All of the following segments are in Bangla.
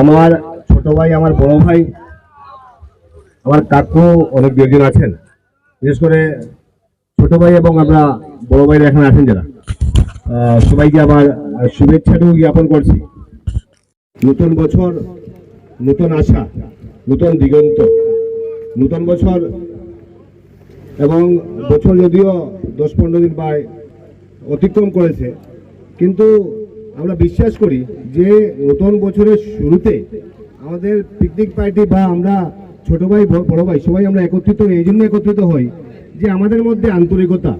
আমার ছোট ভাই, আমার বড় ভাই, আমার কাকু অনেক দুজন আছেন। বিশেষ করে ছোট ভাই এবং আমরা বড় ভাইরা এখানে আছেন যারা। সবাইকে আমার শুভেচ্ছাটুকু জ্ঞাপন করছি। নতুন বছর, নতুন আশা, নতুন দিগন্ত, নতুন বছর এবং বছর যদিও দশ পনেরো দিন বা অতিক্রম করেছে, কিন্তু আমরা বিশ্বাস করি যে নতুন বছরের শুরুতে আমাদের পিকনিক পার্টি বা আমরা ছোট ভাই, বড় ভাই সবাই আমরা একত্রিত এই জন্য একত্রিত হই যে আমাদের মধ্যে আন্তরিকতা,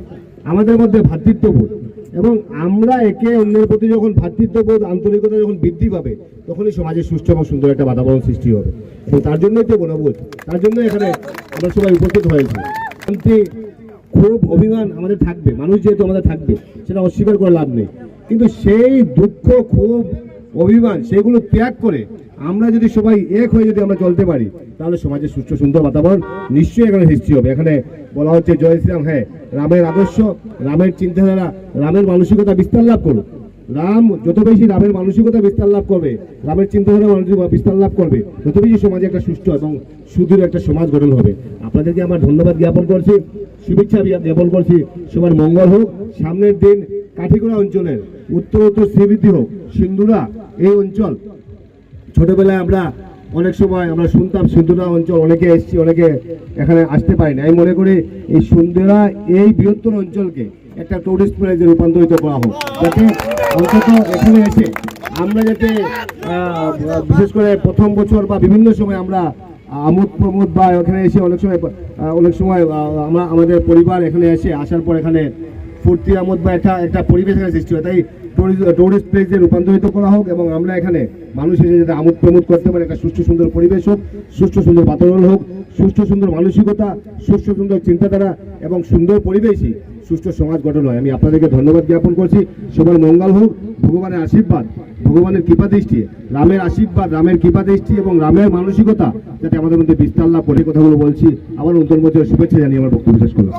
আমাদের মধ্যে ভ্রাতৃত্ববোধ এবং আমরা একে অন্যের প্রতি যখন ভ্রাতৃত্ববোধ আন্তরিকতা যখন বৃদ্ধি পাবে, তখনই সমাজে সুষ্ঠু এবং সুন্দর একটা বাতাবরণ সৃষ্টি হবে। এবং তার জন্যই তো বনবোধ তার জন্য এখানে আমরা সবাই উপস্থিত হয়েছি শান্তি খুব অভিমান আমাদের থাকবে, মানুষ যেহেতু আমাদের থাকবে, সেটা অস্বীকার করে লাভ নেই। কিন্তু সেই দুঃখ খুব অভিমান, সেগুলো ত্যাগ করে আমরা যদি সবাই এক হয়ে যদি আমরা চলতে পারি, তাহলে সমাজে সুস্থ সুন্দর বাতাবরণ নিশ্চয়ই এখানে সৃষ্টি হবে। এখানে বলা হচ্ছে জয় শ্রীরাম হ্যাঁ রামের আদর্শ, রামের চিন্তাধারা, রামের মানসিকতা বিস্তার লাভ করুক। রাম যত বেশি রামের মানসিকতা বিস্তার লাভ করবে, রামের চিন্তাধারা, মানসিকতা বিস্তার লাভ করবে, তত বেশি সমাজে একটা সুস্থ এবং সুদূর একটা সমাজ গঠন হবে। আপনাদেরকে আমার ধন্যবাদ জ্ঞাপন করছি, শুভেচ্ছা জ্ঞাপন করছি। সবার মঙ্গল হোক। সামনের দিন কাঠিগড়া অঞ্চলের উত্তর উত্তর শ্রীবৃদ্ধি হোক, সিন্ধুরা এই অঞ্চল। ছোটবেলায় আমরা অনেক সময় আমরা শুনতাম সিন্ধুরা অঞ্চল, অনেকে এসেছি, অনেকে এখানে আসতে পারি না আমি মনে করি এই সুন্দরা এই বৃহত্তর অঞ্চলকে একটা টুরিস্ট প্লেসে রূপান্তরিত করা হোক। যাতে অন্তত এখানে এসে আমরা যাতে বিশেষ করে প্রথম বছর বা বিভিন্ন সময় আমরা আমোদ প্রমোদ বা এখানে এসে অনেক সময় অনেক সময় আমরা, আমাদের পরিবার এখানে এসে আসার পর এখানে ফুর্তি আমোদ বা একটা একটা পরিবেশ এখানে সৃষ্টি হয়। তাই টুরিস্ট প্লেসে রূপান্তরিত করা হোক এবং আমরা এখানে মানুষ এসে যাতে আমোদ প্রমোদ করতে পারে, একটা সুষ্ঠু সুন্দর পরিবেশ হোক, সুষ্ঠু সুন্দর বাতাবরণ হোক, সুষ্ঠু সুন্দর মানসিকতা, সুষ্ঠু সুন্দর চিন্তাধারা এবং সুন্দর পরিবেশই সুষ্ঠু সমাজ গঠন হয়। আমি আপনাদেরকে ধন্যবাদ জ্ঞাপন করছি। সবার মঙ্গল হোক, ভগবানের আশীর্বাদ, ভগবানের কৃপা দৃষ্টি, রামের আশীর্বাদ, রামের কৃপা দৃষ্টি এবং রামের মানসিকতা যাতে আমাদের মধ্যে বিস্তার লাভ করে কথাগুলো বলছি। আমার বছরের শুভেচ্ছা জানিয়ে আমার বক্তব্য শেষ করলাম।